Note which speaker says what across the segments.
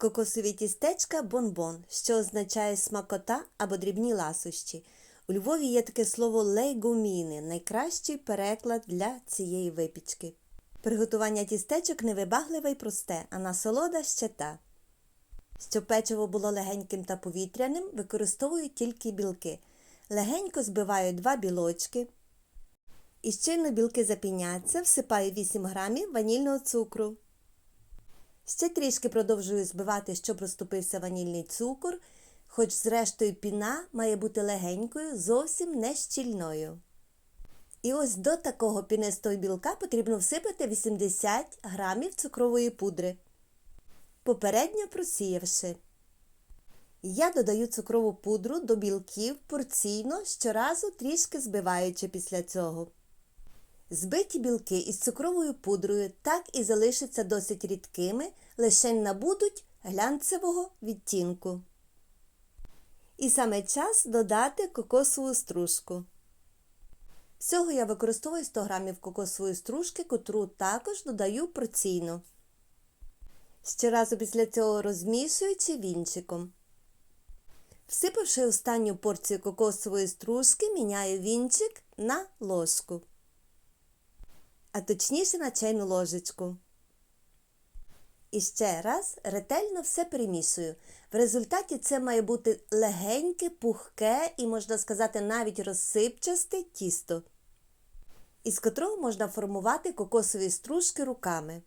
Speaker 1: Кокосові тістечка бонбон, що означає смакота або дрібні ласощі. У Львові є таке слово лейгуміни, найкращий переклад для цієї випічки. Приготування тістечок невибагливе й просте, а насолода ще та. Щоб печиво було легеньким та повітряним, використовую тільки білки. Легенько збиваю два білочки. І щойно білки запіняться, всипаю 8 грамів ванільного цукру. Ще трішки продовжую збивати, щоб розтопився ванільний цукор, хоч зрештою піна має бути легенькою, зовсім не щільною. І ось до такого пінистого білка потрібно всипати 80 грамів цукрової пудри, попередньо просіявши. Я додаю цукрову пудру до білків порційно, щоразу трішки збиваючи після цього. Збиті білки із цукровою пудрою так і залишаться досить рідкими, лише набудуть глянцевого відтінку. І саме час додати кокосову стружку. Всього я використовую 100 г кокосової стружки, котру також додаю порційно. Щоразу після цього розмішуючи вінчиком. Всипавши останню порцію кокосової стружки, міняю вінчик на ложку а точніше на чайну ложечку. І ще раз ретельно все перемішую. В результаті це має бути легеньке, пухке і, можна сказати, навіть розсипчасте тісто, із котрого можна формувати кокосові стружки руками.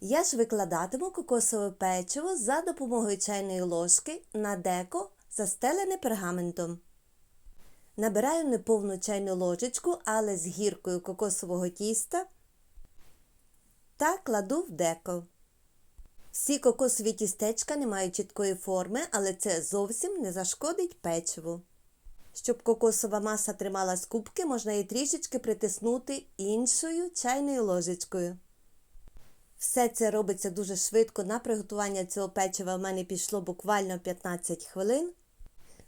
Speaker 1: Я ж викладатиму кокосове печиво за допомогою чайної ложки на деко, застелене пергаментом. Набираю неповну чайну ложечку, але з гіркою кокосового тіста та кладу в деко. Всі кокосові тістечка не мають чіткої форми, але це зовсім не зашкодить печиву. Щоб кокосова маса трималась кубки, можна її трішечки притиснути іншою чайною ложечкою. Все це робиться дуже швидко. На приготування цього печива в мене пішло буквально 15 хвилин.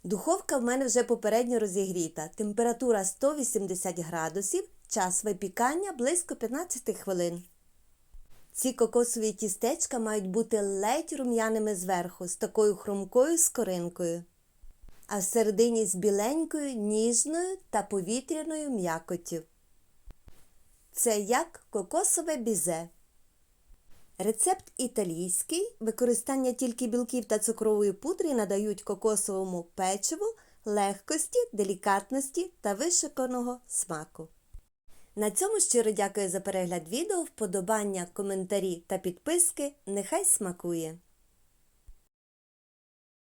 Speaker 1: Духовка в мене вже попередньо розігріта. Температура 180 градусів, час випікання близько 15 хвилин. Ці кокосові тістечка мають бути ледь рум'яними зверху, з такою хрумкою скоринкою, а всередині з біленькою, ніжною та повітряною м'якоттю. Це як кокосове бізе. Рецепт італійський. Використання тільки білків та цукрової пудри надають кокосовому печиву легкості, делікатності та вишиканого смаку. На цьому щиро дякую за перегляд відео, вподобання, коментарі та підписки. Нехай смакує!